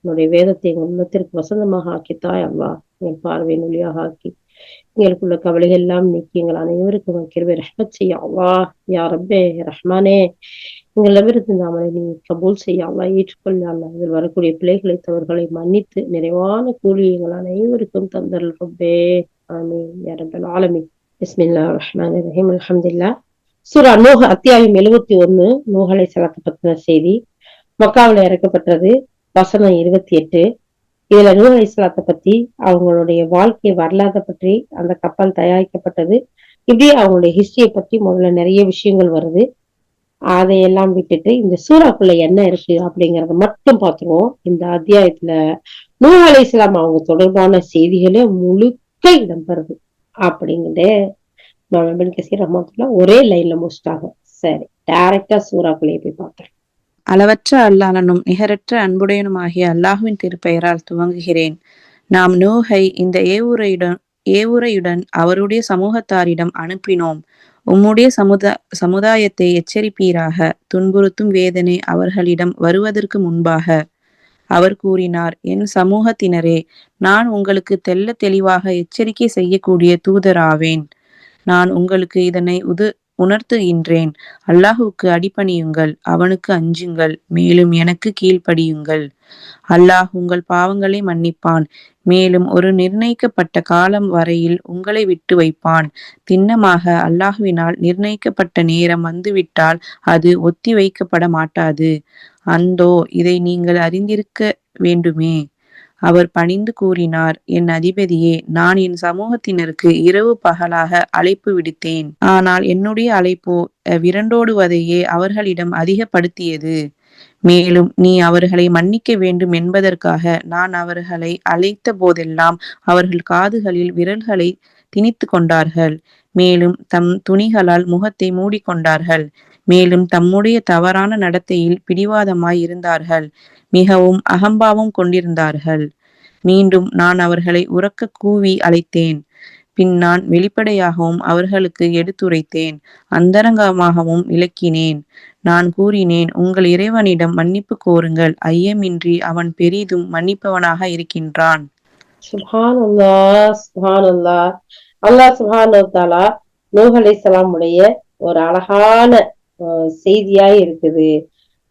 உன்னுடைய வேதத்தை எங்கள் உள்ளத்திற்கு வசந்தமாக ஆக்கித்தாய் அல்லா என் பார்வையின் ஒளியாக ஆக்கி. எங்களுக்குள்ள கவலைகள் எல்லாம் நீக்கி எங்கள் அனைவருக்கும் கிருவை ரஹ்மத் செய்ய அல்லா யா ரப்பே ரஹ்மானே. எங்களிடமிருந்து நாமளை நீ கபூல் செய்ய அல்லா ஏற்றுக்கொள்ள இதில் வரக்கூடிய பிள்ளைகளை தவறுகளை மன்னித்து நிறைவான கூலி எங்கள் அனைவருக்கும் தந்தல் ரப்பே. ஆமீன். யா ரப்பல் ஆலமீன். பிஸ்மில்லா ரஹ்மான் ரஹீம். அலமதுல்லா சூரா நூஹ் அத்தியாயம் எழுபத்தி ஒண்ணு நூகலை சலத்தை பத்தின செய்தி. மக்காவில் இறக்கப்பட்டது. வசனம் இருபத்தி எட்டு. இதுல நூறு இஸ்லாத்தை பத்தி அவங்களுடைய வாழ்க்கை வரலாற்றை பற்றி அந்த கப்பல் தயாரிக்கப்பட்டது இப்படி அவங்களுடைய ஹிஸ்டரியை பத்தி முதல்ல நிறைய விஷயங்கள் வருது. அதையெல்லாம் விட்டுட்டு இந்த சூறாக்குள்ள என்ன இருக்கு அப்படிங்கறத மட்டும் பார்த்துருவோம். இந்த அத்தியாயத்துல நூறு அலை இஸ்லாம் அவங்க தொடர்பான செய்திகளே முழுக்க இடம்பெறுது அப்படிங்கிட்டு மஹமன் கசீர் ரஹமத்துல்லா ஒரே லைன்ல முடிச்சிட்டாங்க. சரி டைரக்டா சூறாக்குள்ளேயே போய் பார்த்தேன் அளவற்ற அல்லாளனும் நிகரற்ற அன்புடையனுமாகிய அல்லாஹுவின் திருப்பெயரால் துவங்குகிறேன். நாம் நூஹை இந்த ஏவுரையுடன் ஏவுரையுடன் அவருடைய சமூகத்தாரிடம் அனுப்பினோம். உம்முடைய சமுதா சமுதாயத்தை எச்சரிப்பீராக. துன்புறுத்தும் வேதனை அவர்களிடம் வருவதற்கு முன்பாக. அவர் கூறினார் என் சமூகத்தினரே நான் உங்களுக்கு தெல்ல தெளிவாக எச்சரிக்கை செய்யக்கூடிய தூதராவேன். நான் உங்களுக்கு இதனை உது உணர்த்துகின்றேன். அல்லாஹுவுக்கு அடிபணியுங்கள் அவனுக்கு அஞ்சுங்கள் மேலும் எனக்கு கீழ்ப்படியுங்கள். அல்லாஹ் உங்கள் பாவங்களை மன்னிப்பான் மேலும் ஒரு நிர்ணயிக்கப்பட்ட காலம் வரையில் உங்களை விட்டு வைப்பான். திண்ணமாக அல்லாஹுவினால் நிர்ணயிக்கப்பட்ட நேரம் வந்துவிட்டால் அது ஒத்தி வைக்கப்பட மாட்டாது அந்தோ இதை நீங்கள் அறிந்திருக்க வேண்டுமே. அவர் பணிந்து கூறினார் என் அதிபதியே நான் என் சமூகத்தினருக்கு இரவு பகலாக அழைப்பு விடுத்தேன். ஆனால் என்னுடைய அழைப்போ விரண்டோடுவதையே அவர்களிடம் அதிகப்படுத்தியது. மேலும் நீ அவர்களை மன்னிக்க வேண்டும் என்பதற்காக நான் அவர்களை அழைத்த போதெல்லாம் அவர்கள் காதுகளில் விரல்களை திணித்து கொண்டார்கள். மேலும் தம் துணிகளால் முகத்தை மூடிக்கொண்டார்கள். மேலும் தம்முடைய தவறான நடத்தையில் பிடிவாதமாய் இருந்தார்கள் மிகவும் அகம்பாவம் கொண்டிருந்தார்கள். மீண்டும் நான் அவர்களை உறக்க கூவி அழைத்தேன். பின் நான் வெளிப்படையாகவும் அவர்களுக்கு எடுத்துரைத்தேன். அந்தரங்கமாகவும் விளக்கினேன். நான் கூறினேன் உங்கள் இறைவனிடம் மன்னிப்பு கோருங்கள். ஐயமின்றி அவன் பெரிதும் மன்னிப்பவனாக இருக்கின்றான். சுஹானல்லா சுஹானல்லா. அல்லாஹ் சுஹானத்தாலா நூஹ் அலைஹிஸ்ஸலாம் உடைய ஒரு அழகான செய்தியாய் இருக்குது.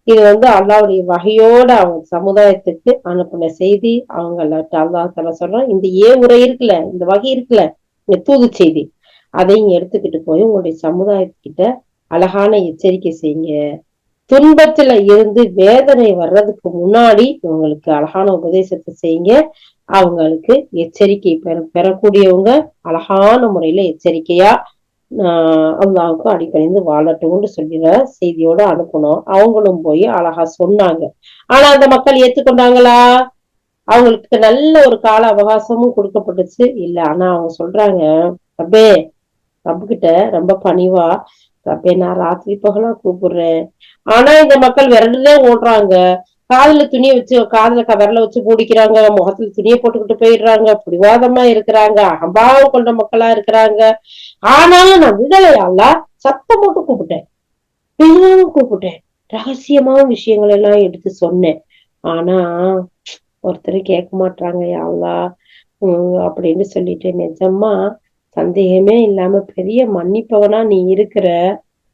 இது வந்து அல்லாவுடைய வகையோட அவங்க சமுதாயத்துக்கு அனுப்பின செய்தி. அவங்கள்ட்ட அல்லா தலா சொல்றான் இந்த ஏ உரை இருக்குல்ல இந்த வகை இருக்குல்ல இந்த தூது செய்தி அதையும் எடுத்துக்கிட்டு போய் உங்களுடைய சமுதாயத்துக்கிட்ட அழகான எச்சரிக்கை செய்யுங்க. துன்பத்துல இருந்து வேதனை வர்றதுக்கு முன்னாடி உங்களுக்கு அழகான உபதேசத்தை செய்யுங்க. அவங்களுக்கு எச்சரிக்கை பெற பெறக்கூடியவங்க அழகான முறையில எச்சரிக்கையா அல்லாவுக்கு அடிக்கணிந்து வாழட்டும்னு சொல்லிட செய்தியோட அனுப்பணும் அவங்களும் போய் அழகா சொன்னாங்க. ஆனா அந்த மக்கள் ஏத்துக்கொண்டாங்களா? அவங்களுக்கு நல்ல ஒரு கால அவகாசமும் கொடுக்கப்பட்டுச்சு. இல்ல ஆனா அவங்க சொல்றாங்க ரப்பே ரப்பு கிட்ட ரொம்ப பணிவா. ரப்பே நான் ராத்திரி பகலா கூப்பிடுறேன். ஆனா இந்த மக்கள் விரண்டுலே ஓடுறாங்க. காதுல துணியை வச்சு காதுல கவர்ல வச்சு பூடிக்கிறாங்க முகத்துல துணியை போட்டுக்கிட்டு போயிடுறாங்க. பிடிவாதமா இருக்கிறாங்க. அகம்பாவம் கொண்ட மக்களா இருக்கிறாங்க. ஆனாலும் நான் விடலையால சத்தம் கூப்பிட்டேன். பெருமாவும் கூப்பிட்டேன். ரகசியமான விஷயங்கள் எல்லாம் எடுத்து சொன்னேன். ஆனா ஒருத்தர் கேட்க மாட்டாங்க யாவ்லா உம் அப்படின்னு சொல்லிட்டு நிஜமா சந்தேகமே இல்லாம பெரிய மன்னிப்பவனா நீ இருக்கிற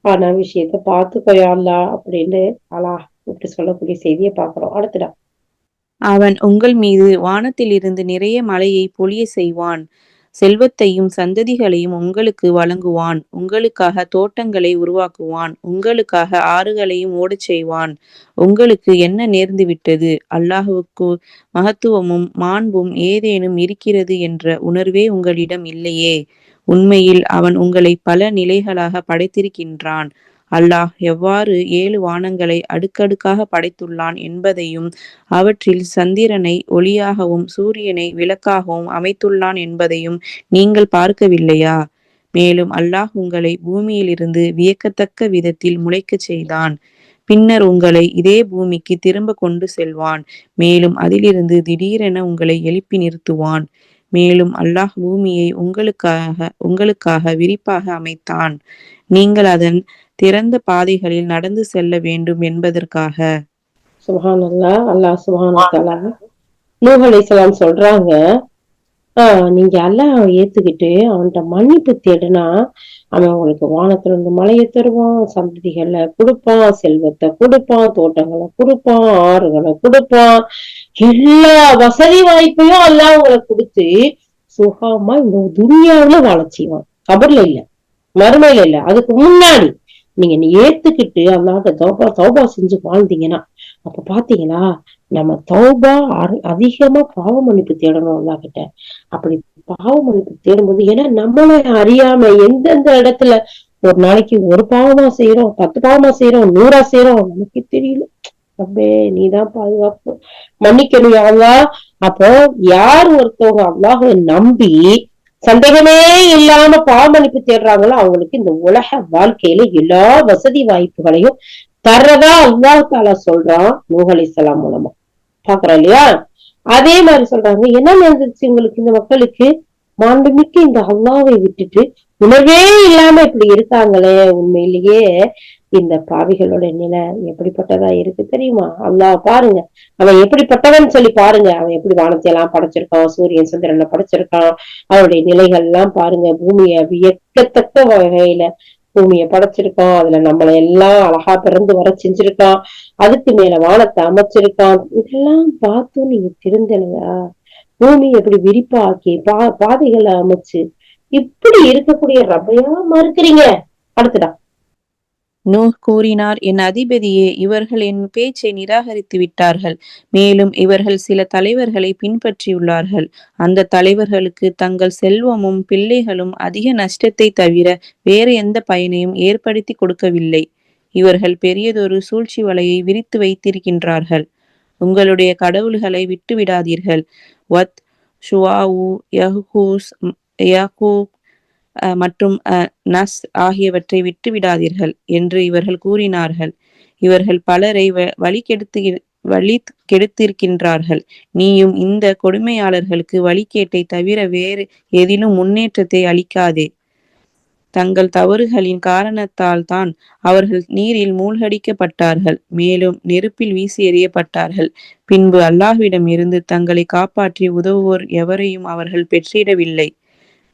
ஆனா விஷயத்த பார்த்துக்கோயாள்லா அப்படின்னு அலா இப்படி சொல்லக்கூடிய செய்தியை பாக்குறோம் அடுத்துடா அவன் உங்கள் மீது வானத்திலிருந்து நிறைய மழையை பொழிய செய்வான். செல்வத்தையும் சந்ததிகளையும் உங்களுக்கு வழங்குவான். உங்களுக்காக தோட்டங்களை உருவாக்குவான். உங்களுக்காக ஆறுகளையும் ஓடச் செய்வான். உங்களுக்கு என்ன நேர்ந்து விட்டது? அல்லாஹுவுக்கு மகத்துவமும் மாண்பும் ஏதேனும் இருக்கிறது என்ற உணர்வே உங்களிடம் இல்லையே. உண்மையில் அவன் உங்களை பல நிலைகளாக படைத்திருக்கின்றான். அல்லாஹ் எவ்வாறு ஏழு வானங்களை அடுக்கடுக்காக படைத்துள்ளான் என்பதையும் அவற்றில் சந்திரனை ஒளியாகவும் சூரியனை விளக்காகவும் அமைத்துள்ளான் என்பதையும் நீங்கள் பார்க்கவில்லையா? மேலும் அல்லாஹ் உங்களை பூமியிலிருந்து வியக்கத்தக்க விதத்தில் முளைக்கச் செய்தான். பின்னர் உங்களை இதே பூமிக்கு திரும்ப கொண்டு செல்வான். மேலும் அதிலிருந்து திடீரென உங்களை எழுப்பி நிறுத்துவான். மேலும் அல்லாஹ் பூமியை உங்களுக்காக உங்களுக்காக விரிப்பாக அமைத்தான். நீங்கள் அதன் திறந்த பாதைகளில் நடந்து செல்ல வேண்டும் என்பதற்காக. சுபஹான் அல்லா அல்லாஹ் சுபஹான நூஹ் அலைஹிஸ்ஸலாம் சொல்றாங்க. ஆஹ் நீங்க அல்லாஹ் ஏத்துக்கிட்டு அவன்கிட்ட மன்னிப்பு தேடுனா அவன் உங்களுக்கு வானத்துல இருந்து மழையை தருவான் சந்ததிகளை கொடுப்பான் செல்வத்தை கொடுப்பான் தோட்டங்களை கொடுப்பான் ஆறுகளை கொடுப்பான். எல்லா வசதி வாய்ப்பையும் அல்லாஹ் உங்களை கொடுத்து சுகமா இந்த துனியாவுல வாழ செய்வான். கபர்ல இல்ல மறுமையில இல்ல அதுக்கு முன்னாடி நீங்க நீ ஏத்துக்கிட்டு அல்லாட்ட தௌபா தௌபா செஞ்சு வாழ்ந்தீங்கன்னா அப்ப பாத்தீங்களா? நம்ம தௌபா அதிகமா பாவ மன்னிப்பு தேடணும் அல்லா கிட்ட அப்படி பாவ மன்னிப்பு தேடும்போது ஏன்னா நம்மளை அறியாம எந்தெந்த இடத்துல ஒரு நாளைக்கு ஒரு பாவமா செய்யறோம் பத்து பாவமா செய்யறோம் நூறா செய்யறோம் நமக்கு தெரியல. அப்பே நீதான் பாதுகாப்பு. மன்னிக்கணும் அல்லாஹ். அப்போ யார் ஒருத்தவங்க அல்லாஹை நம்பி சந்தேகமே இல்லாம பாவமன்னிப்பு தேடுறாங்களோ அவங்களுக்கு இந்த உலக வாழ்க்கையில எல்லா வசதி வாய்ப்புகளையும் தர்றதா அல்லாத்தால சொல்றான் நூஹ் மூலமா. பாக்குறோம் இல்லையா? அதே மாதிரி சொல்றாங்க என்ன நடந்துச்சு உங்களுக்கு இந்த மக்களுக்கு? மாண்புமிக்க இந்த அல்லாவை விட்டுட்டு உணவே இல்லாம இப்படி இருக்காங்களே உண்மையிலேயே. இந்த பாவிகளோட நிலை எப்படிப்பட்டதா இருக்கு தெரியுமா? அல்லா பாருங்க. அவன் எப்படிப்பட்டவன் சொல்லி பாருங்க. அவன் எப்படி வானத்தை எல்லாம் படைச்சிருக்கான் சூரியன் சந்திரனை படைச்சிருக்கான். அவருடைய நிலைகள் எல்லாம் பாருங்க. பூமியை வியக்கத்தக்க வகையில பூமியை படைச்சிருக்கான். அதுல நம்மளை எல்லாம் அழகா பிறந்து வர செஞ்சிருக்கான். அதுக்கு மேல வானத்தை அமைச்சிருக்கான். இதெல்லாம் பார்த்தும் நீங்க திருந்தனுங்க பூமி எப்படி விரிப்பாக்கி பா பாதைகளை அமைச்சு இப்படி இருக்கக்கூடிய ரப்பையா மறுக்கிறீங்க. அடுத்துடா நூ கூறினார் என் அதிபதியே இவர்கள் என் பேச்சை நிராகரித்து விட்டார்கள். மேலும் இவர்கள் சில தலைவர்களை பின்பற்றியுள்ளார்கள். அந்த தலைவர்களுக்கு தங்கள் செல்வமும் பிள்ளைகளும் அதிக நஷ்டத்தை தவிர வேறு எந்த பயனையும் ஏற்படுத்தி கொடுக்கவில்லை. இவர்கள் பெரியதொரு சூழ்ச்சி வலையை விரித்து வைத்திருக்கின்றார்கள். உங்களுடைய கடவுள்களை விட்டுவிடாதீர்கள். வத் ஷுவாவு யஹூஸ் யஹூக் மற்றும் அஹ், நஸ் ஆகியவற்றை விட்டு விடாதீர்கள் என்று இவர்கள் கூறினார்கள். இவர்கள் பலரை வ- வழி கெடுத்து வழி கெடுத்திருக்கின்றார்கள். நீயும் இந்த கொடுமையாளர்களுக்கு வழிகேட்டை தவிர வேறு எதிலும் முன்னேற்றத்தை அளிக்காதே. தங்கள் தவறுகளின் காரணத்தால் தான் அவர்கள் நீரில் மூழ்கடிக்கப்பட்டார்கள் மேலும் நெருப்பில் வீசி எறியப்பட்டார்கள். பின்பு அல்லாஹ்விடம் இருந்து தங்களை காப்பாற்றி உதவுவோர் எவரையும் அவர்கள் பெற்றிடவில்லை.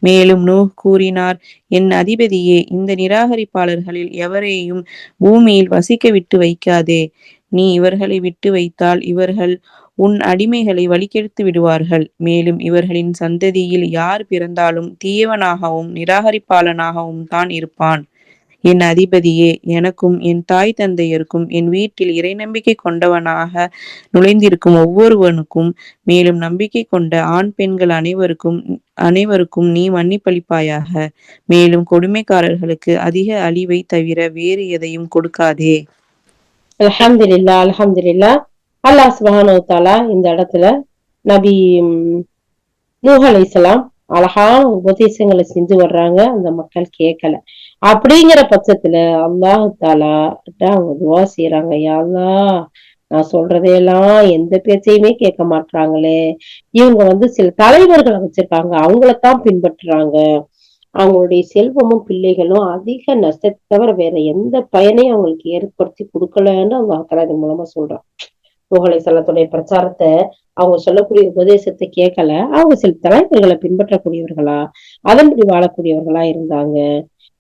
மேலும் நூ கூறினார் என் அதிபதியே இந்த நிராகரிப்பாளர்களில் எவரையும் பூமியில் வசிக்க விட்டு வைக்காதே. நீ இவர்களை விட்டு வைத்தால் இவர்கள் உன் அடிமைகளை வழிகெடுத்து விடுவார்கள். மேலும் இவர்களின் சந்ததியில் யார் பிறந்தாலும் தீயவனாகவும் நிராகரிப்பாளனாகவும் தான் இருப்பான். என் அதிபதியே எனக்கும் என் தாய் தந்தையருக்கும் என் வீட்டில் இறை நம்பிக்கை கொண்டவனாக நுழைந்திருக்கும் ஒவ்வொருவனுக்கும் மேலும் நம்பிக்கை கொண்ட ஆண் பெண்கள் அனைவருக்கும் அனைவருக்கும் நீ மன்னிப்பளிப்பாயாக. மேலும் கொடுமைக்காரர்களுக்கு அதிக அழிவை தவிர வேறு எதையும் கொடுக்காதே. அலஹம்துல்லா அலஹம்துல்லா அல்லாஹ் சுப்ஹானஹு இந்த இடத்துல நபி ம், நூஹ் அலைஹிஸ்ஸலாம் அழகான உபதேசங்களை செஞ்சு வர்றாங்க. அந்த மக்கள் கேட்கல. அப்படிங்கிற பட்சத்துல அல்லாஹு தாலா அவங்க துவா செய்யறாங்க யாழ்லா நான் சொல்றதையெல்லாம் எந்த பேச்சையுமே கேட்க மாட்டாங்களே இவங்க வந்து சில தலைவர்களை வச்சிருக்காங்க அவங்களத்தான் பின்பற்றுறாங்க. அவங்களுடைய செல்வமும் பிள்ளைகளும் அதிக நஷ்டத்தை தவிர வேற எந்த பயனையும் அவங்களுக்கு ஏற்படுத்தி கொடுக்கலன்னு அவங்க அக்கறை இது மூலமா சொல்றான். நூகலை சலத்துடைய பிரச்சாரத்தை அவங்க சொல்லக்கூடிய உபதேசத்தை கேட்கல. அவங்க சில தலைவர்களை பின்பற்றக்கூடியவர்களா அதன்படி வாழக்கூடியவர்களா இருந்தாங்க.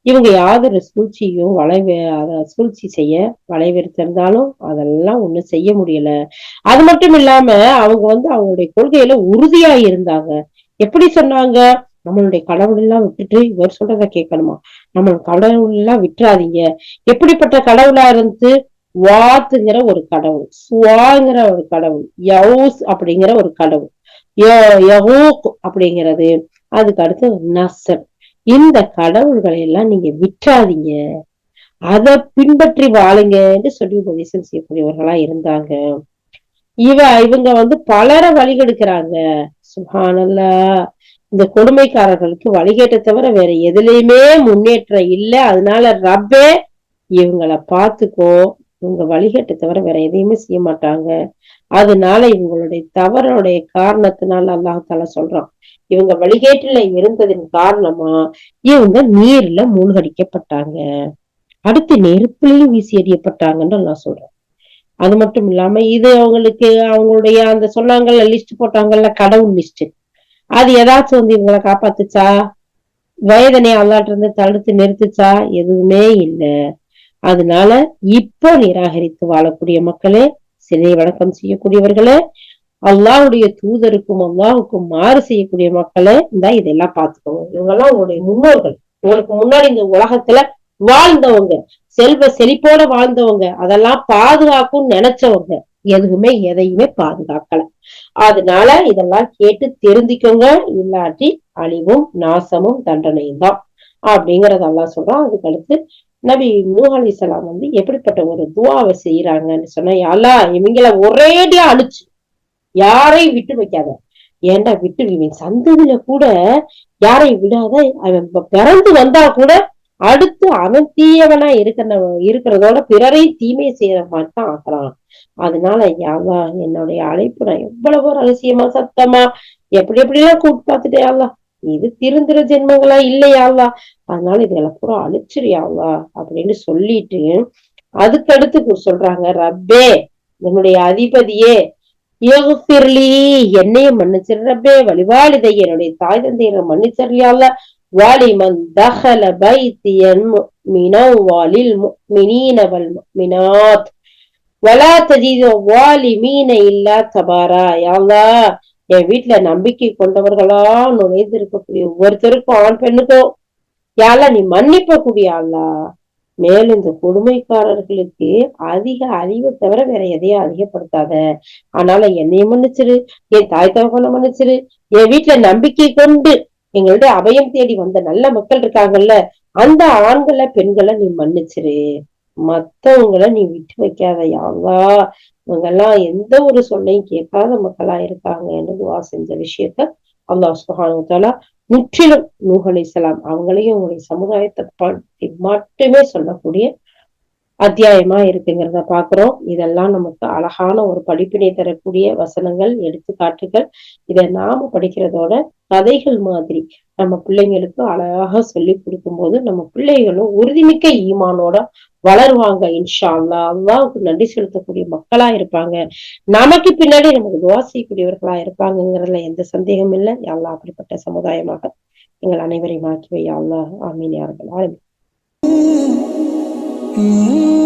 இவங்க யாதொரு சூழ்ச்சியும் வளைவு அத சூழ்ச்சி செய்ய வளைவிருத்திருந்தாலும் அதெல்லாம் ஒண்ணும் செய்ய முடியல. அது மட்டும் இல்லாம அவங்க வந்து அவங்களுடைய கொள்கையில உறுதியா இருந்தாங்க. எப்படி சொன்னாங்க? நம்மளுடைய கடவுள் எல்லாம் விட்டுட்டு இவர் சொல்றத கேட்கணுமா? நம்ம கடவுள் எல்லாம் விட்டுறாதீங்க. எப்படிப்பட்ட கடவுளா இருந்து வாத்துங்கிற ஒரு கடவுள் சுவாங்கிற ஒரு கடவுள் யவுஸ் அப்படிங்கிற ஒரு கடவுள் ய- அப்படிங்கிறது. அதுக்கு அடுத்து நசர். இந்த கடவுள்களை எல்லாம் நீங்க விற்றாதீங்க. அதை பின்பற்றி வாழுங்க என்று சொல்லி உபதேசம் செய்யக்கூடியவர்களா இருந்தாங்க. இவ இவங்க வந்து பலரை வழிகெடுக்கிறாங்க சுபானல்லா இந்த கொடுமைக்காரர்களுக்கு வழிகேட்ட தவிர வேற எதுலயுமே முன்னேற்றம் இல்லை. அதனால ரப்பே இவங்கள பாத்துக்கோ இவங்க வழிகேட்ட தவிர வேற எதையுமே செய்ய மாட்டாங்க. அதனால இவங்களுடைய தவறுடைய காரணத்தினால அல்லாஹால சொல்றான். இவங்க வழிகேட்டுல இருந்ததின் காரணமா இவங்க நீர்ல மூழ்கடிக்கப்பட்டாங்க. அடுத்து நெருப்புலையும் வீசி எறியப்பட்டாங்கன்னு நான் சொல்றேன். அது மட்டும் இல்லாம இது அவங்களுக்கு அவங்களுடைய அந்த சொன்னாங்கல்ல லிஸ்ட் போட்டாங்கல்ல கடவுள் லிஸ்ட் அது ஏதாச்சும் வந்து இவங்களை காப்பாத்துச்சா? வயதனை அல்லாட்டு இருந்து தடுத்து நிறுத்துச்சா? எதுவுமே இல்லை. அதனால இப்போ நிராகரித்து வாழக்கூடிய மக்களே சிலை வணக்கம் செய்யக்கூடியவர்களே அல்லாவுடைய தூதருக்கும் அல்லாவுக்கும் மாறு செய்யக்கூடிய மக்களே இந்த இதெல்லாம் பார்த்துக்கோங்க. இவங்கெல்லாம் உங்களுடைய முன்னோர்கள். உங்களுக்கு முன்னாடி இந்த உலகத்துல வாழ்ந்தவங்க செல்வ செழிப்போட வாழ்ந்தவங்க அதெல்லாம் பாதுகாக்கும் நினைச்சவங்க எதுவுமே எதையுமே பாதுகாக்கல. அதனால இதெல்லாம் கேட்டு தெரிஞ்சுக்கோங்க. இல்லாட்டி அழிவும் நாசமும் தண்டனையும் தான். அப்படிங்கறதெல்லாம் சொல்றோம். அதுக்கு நபி நூ அலிசலாம் வந்து எப்படிப்பட்ட ஒரு துவாவை செய்யறாங்கன்னு சொன்னா யாலா இவங்கள ஒரேடியா அழிச்சு யாரையும் விட்டு வைக்காத. ஏன்டா விட்டு இவன் சந்ததியில கூட யாரையும் விடாத. அவன் பிறந்து வந்தா கூட அடுத்து அவன் தீயவனா இருக்கிற இருக்கிறதோட பிறரையும் தீமை செய்யற மாதிரி தான் ஆக்குறான். அதனால யாவா என்னுடைய அழைப்பு நான் எவ்வளவோ ரகசியமா சத்தமா எப்படி எப்படிலாம் கூப்பிட்டு பார்த்துட்டே யாவா இது திருந்திர ஜென்மங்களா இல்லையாவா அதனால இதெல்லாம் பூரா அழிச்சிரியாவா அப்படின்னு சொல்லிட்டு அதுக்கடுத்து சொல்றாங்க ரப்பே என்னுடைய அதிபதியே யோகிர்லி என்னைய மன்னிச்சிரு ரப்பே வழிவாளிதை என்னுடைய தாய் தந்தையரை மன்னிச்சிருயாவா வாலிமன் தஹல பைத்தியன் முஃமினா வாலில் முஃமினீன வல் முஃமினாத் வலா வாலி வாலிமீன இல்லா தபாரா யாவா என் வீட்டுல நம்பிக்கை கொண்டவர்களா நுழைந்து இருக்கக்கூடிய ஒவ்வொருத்தருக்கும் ஆண் பெண்ணுக்கும் யால நீ மன்னிப்ப கூடிய ஆளா மேலும் இந்த கொடுமைக்காரர்களுக்கு அதிக அறிவை தவிர வேற எதையும் அதிகப்படுத்தாத. ஆனால என்னையும் மன்னிச்சிரு என் தாய் தகவலை மன்னிச்சிரு. என் வீட்டுல நம்பிக்கை கொண்டு எங்களுடைய அபயம் தேடி வந்த நல்ல மக்கள் இருக்காங்கல்ல அந்த ஆண்களை பெண்களை நீ மன்னிச்சிரு. மத்தவங்களை நீ விட்டு வைக்காத யாவா இவங்கெல்லாம் எந்த ஒரு சொல்லையும் கேட்காத மக்களா இருக்காங்க என்று துவா செஞ்ச விஷயத்த அல்லாஹ் சுஹானுத்தாலா முற்றிலும் நூகலை சலாம் அவங்களையும் உங்களுடைய சமுதாயத்தை பற்றி மட்டுமே சொல்லக்கூடிய அத்தியாயமா இருக்குங்கிறத பாக்குறோம். இதெல்லாம் நமக்கு அழகான ஒரு படிப்பினை தரக்கூடிய வசனங்கள் எடுத்துக்காட்டுகள். இதை நாம படிக்கிறதோட கதைகள் மாதிரி நம்ம பிள்ளைங்களுக்கு அழகாக சொல்லி கொடுக்கும் போது நம்ம பிள்ளைகளும் உறுதிமிக்க ஈமானோட வளருவாங்க இன்ஷா அல்லா அல்லாவுக்கு நன்றி செலுத்தக்கூடிய மக்களா இருப்பாங்க. நமக்கு பின்னாடி நமக்கு துவா செய்யக்கூடியவர்களா இருப்பாங்கிறதுல எந்த சந்தேகமும் இல்லை. அல்லா அப்படிப்பட்ட சமுதாயமாக எங்கள் அனைவரையும் ஆக்கி வை அமீனியார்களா ஆமீன் யார்கள் ஆரம்பி Mm-hmm.